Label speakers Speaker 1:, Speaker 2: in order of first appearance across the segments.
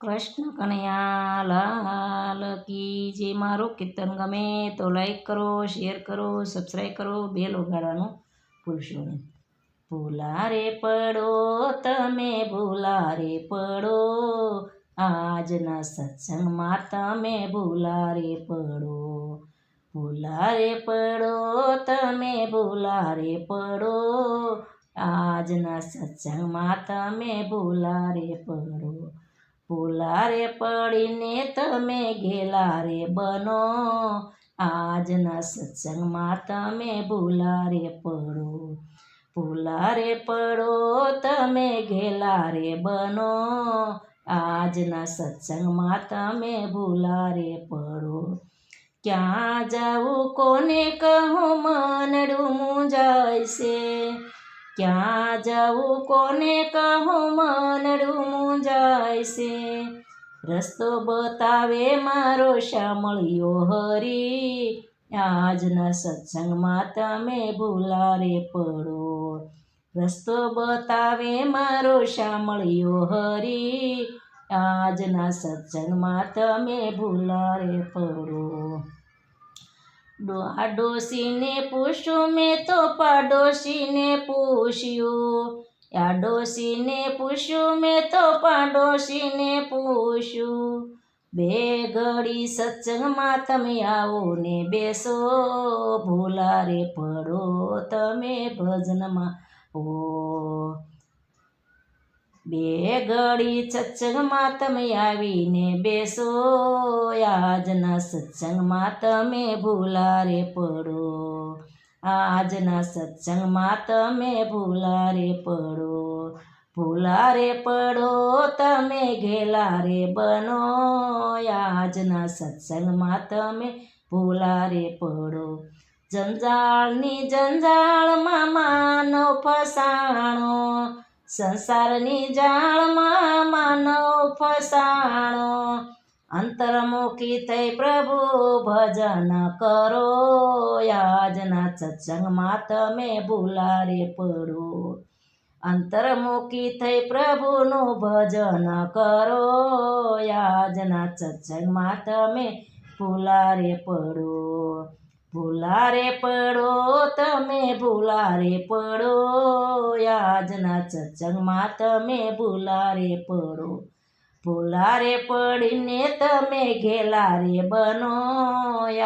Speaker 1: કૃષ્ણ કનૈયા લાલ કી જે મારું કીર્તન ગમે તો લાઈક કરો શેર કરો સબસ્ક્રાઈબ કરો બેલ વગાડવાનું ભૂલશો નહીં. ભૂલા રે પડો, તમે ભૂલા રે પડો, આજના સત્સંગમાં તમે ભૂલા રે પડો. ભૂલા રે પડો, તમે ભૂલા રે પડો, આજના સત્સંગમાં તમે ભૂલા રે પડો. ભૂલા રે પડીને તમે ગેલા રે બનો. આજના સત્સંગમાં તમે ભૂલા રે પડો. ભૂલા રે પડો, તમે ઘેલારે બનો. આજના સત્સંગમાં તમે ભૂલા રે પડો. ક્યાં જાવું કોને કહું, મનડું છે ક્યાં જવું કોને કહું, મનડું મૂંઝાય છે રસ્તો બતાવે મારો શામળિયો હરી. આજના સત્સંગમાં તમે ભૂલારે પડો. રસ્તો બતાવે મારો શામળિયો હરી. આજના સત્સંગમાં તમે ભૂલારે પડો. ડોસીને પૂછ્યું મેં તો પાડોશીને પૂછ્યું. આડોશીને પૂછ્યું મેં તો પાડોશીને પૂછ્યું. બે ઘડી સત્સંગમાં તમે આવો ને બેસો, ભૂલારે પડો તમે ભજનમાં. ઓ બે ઘડી સત્સંગમાં તમે આવીને બેસો. આજના સત્સંગમાં તમે ભૂલારે પડો. આજના સત્સંગમાં તમે ભૂલારે પડો. ભૂલારે પડો, તમે ઘેલારે બનો. આજના સત્સંગમાં તમે ભૂલારે પડો. જંજાળની જંજાળમાં માનો ફસાણો. સંસારની જાળમાં માનવ ફસાણો. અંતર્મુખી થઈ પ્રભુ, ભજન કરો. આજના સત્સંગમાં તમે ભૂલા રે પડો અંતર્મુખી થઈ પ્રભુનું ભજન કરો. આજના સત્સંગમાં તમે ભૂલારે પડો. ભૂલારે પડો તમે ભૂલા રે પડો આજના સત્સંગમાં તમે ભૂલા પડો. ભૂલારે પડીને તમે ઘેલારે બનો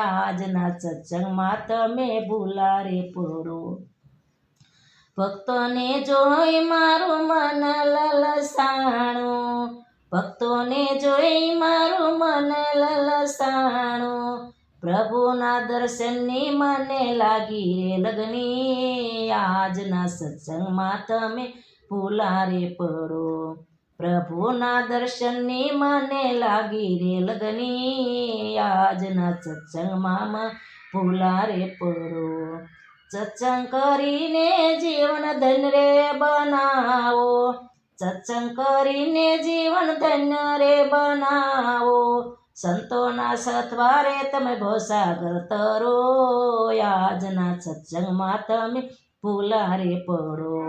Speaker 1: આજના સત્સંગમાં તમે ભૂલા રે પડો. ભક્તોને જોઈ મારું મન લલસાણું, ભક્તોને જોઈ મારું મન લલસાણું પ્રભુના દર્શનની મને લાગી રે લગની આજના સત્સંગમાં તમે ભૂલા રે પડો પ્રભુના દર્શનની મને લાગી રે લગની આજના સત્સંગમાં ભૂલા રે પડો સત્સંગ કરીને જીવન ધન રે બનાવો સત્સંગ કરીને જીવન ધન્ય રે બનાવો સંતોના સથવારે તમે ભોસાગર તરો આજના સત્સંગમાં તમે ભૂલારે પડો.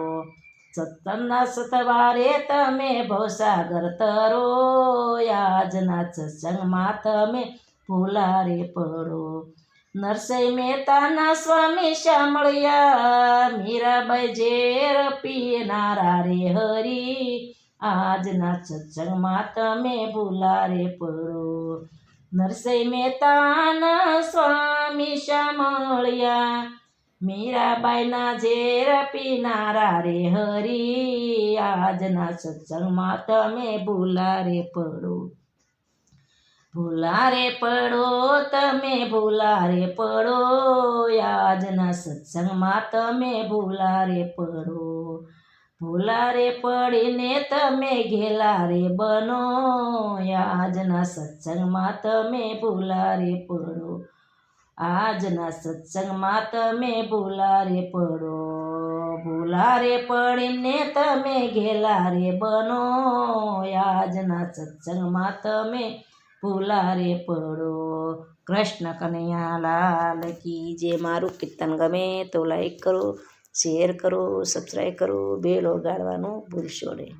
Speaker 1: સત્તરના સથવારે તમે ભવસાગર તરો આજના સત્સંગમાં તમે ભૂલારે પડો. નરસિંહ મહેતાના સ્વામી શામળિયા, મીરાબાઈ ઝેર પીનારા રે હરી આજના સત્સંગમાં તમે ભૂલારે પડો. નરસિંહ મહેતાના સ્વામી શામળિયા મીરાબાઈના ઝેર પીનારા રે હરી. આજના સત્સંગમાં તમે ભૂલારે પડો. ભૂલારે પડો, તમે ભૂલારે પડો. આજના સત્સંગમાં તમે ભૂલારે પડો. ભૂલારે પડીને તમે ઘેલા રે બનો. આજના સત્સંગમાં તમે ભૂલારે પડો. આજના સત્સંગમાં તમે ભૂલારે પડો. ભૂલારે પડીને તમે ઘેલા રે બનો. આજના સત્સંગમાં તમે ભૂલારે પડો. કૃષ્ણ કનૈયા લાલ કી જે મારું કીર્તન ગમે તો લાઈક કરો. શેર કરો સબસ્ક્રાઈબ કરો બેલ વગાડવાનું ભૂલશો નહીં.